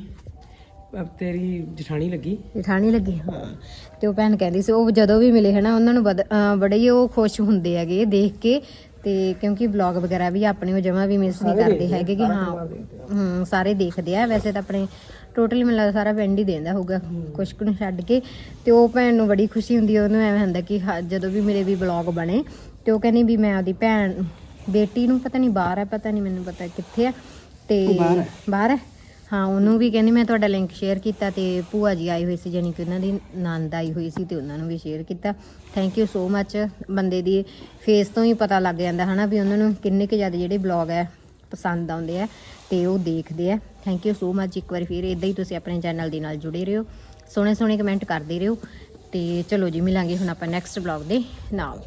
ਅਹ ਤੇਰੀ ਜਠਾਣੀ ਲੱਗੀ? ਜਠਾਣੀ ਲੱਗੀ ਹਾਂ। ਤੇ ਉਹ ਭੈਣ ਕਹਿੰਦੀ ਸੀ ਉਹ ਜਦੋਂ ਵੀ ਮਿਲੇ ਹਨਾ ਉਹਨਾਂ ਨੂੰ ਅਹ ਬੜੇ ਹੀ ਉਹ ਖੁਸ਼ ਹੁੰਦੇ ਹੈਗੇ ਦੇਖ ਕੇ। ਤੇ ਕਿਉਂਕਿ ਵਲੌਗ ਵਗੈਰਾ ਵੀ ਆਪਣੇ ਉਹ ਜਮਾ ਵੀ ਮਿਸ ਨਹੀਂ ਕਰਦੇ ਹੈਗੇ ਕਿ ਹਾਂ ਹੂੰ ਸਾਰੇ ਦੇਖਦੇ ਆ। ਵੈਸੇ ਤਾਂ ਆਪਣੇ ਟੋਟਲੀ ਮੈਨੂੰ ਲੱਗਦਾ ਸਾਰਾ ਪਿੰਡ ਹੀ ਦੇਂਦਾ ਹੋਊਗਾ ਕੁਛ ਕੁ ਨੂੰ ਛੱਡ ਕੇ। ਤੇ ਉਹ ਭੈਣ ਨੂੰ ਬੜੀ ਖੁਸ਼ੀ ਹੁੰਦੀ ਹੈ ਉਹਨੂੰ ਐਵੇਂ ਹੁੰਦਾ ਕਿ ਹਾਂ, ਜਦੋਂ ਵੀ ਮੇਰੇ ਵੀ ਵਲੌਗ ਬਣੇ ਤੇ ਉਹ ਕਹਿੰਦੀ ਵੀ ਮੈਂ ਆਪਦੀ ਭੈਣ ਬੇਟੀ ਨੂੰ ਪਤਾ ਨਹੀਂ ਬਾਹਰ ਹੈ ਪਤਾ ਨਹੀਂ ਮੈਨੂੰ ਪਤਾ ਕਿੱਥੇ ਆ। ਤੇ ਬਾਹਰ ਹੈ ਹਾਂ, ਉਹਨੂੰ ਵੀ ਕਹਿੰਦੀ ਮੈਂ ਤੁਹਾਡਾ ਲਿੰਕ ਸ਼ੇਅਰ ਕੀਤਾ ਤੇ ਭੂਆ ਜੀ ਆਈ ਹੋਈ ਸੀ ਜਾਨੀ ਕਿ ਉਹਨਾਂ ਦੀ ਨੰਦ ਆਈ ਹੋਈ ਸੀ ਤੇ ਉਹਨਾਂ ਨੂੰ ਵੀ ਸ਼ੇਅਰ ਕੀਤਾ। ਥੈਂਕ ਯੂ ਸੋ ਮੱਚ ਬੰਦੇ ਦੀ। ਫੇਸ ਤੋਂ ਹੀ ਪਤਾ ਲੱਗ ਜਾਂਦਾ ਹਨਾ ਵੀ ਉਹਨਾਂ ਨੂੰ ਕਿੰਨੇ ਕੁ ਜ਼ਿਆਦਾ ਜਿਹੜੇ ਬਲੌਗ ਹੈ, ਪਸੰਦ ਆਉਂਦੇ ਆ ਤੇ ਉਹ ਦੇਖਦੇ ਆ। ਥੈਂਕ ਯੂ ਸੋ ਮੱਚ ਇੱਕ ਵਾਰੀ ਫਿਰ ਇਦਾਂ ਹੀ ਤੁਸੀਂ ਆਪਣੇ ਚੈਨਲ ਦੇ ਨਾਲ ਜੁੜੇ ਰਹੋ। ਸੋਹਣੇ ਸੋਹਣੇ ਕਮੈਂਟ ਕਰਦੇ ਰਹੋ ਤੇ ਚਲੋ ਜੀ, ਮਿਲਾਂਗੇ ਹੁਣ ਆਪਾਂ ਨੈਕਸਟ ਬਲੌਗ ਦੇ ਨਾਲ।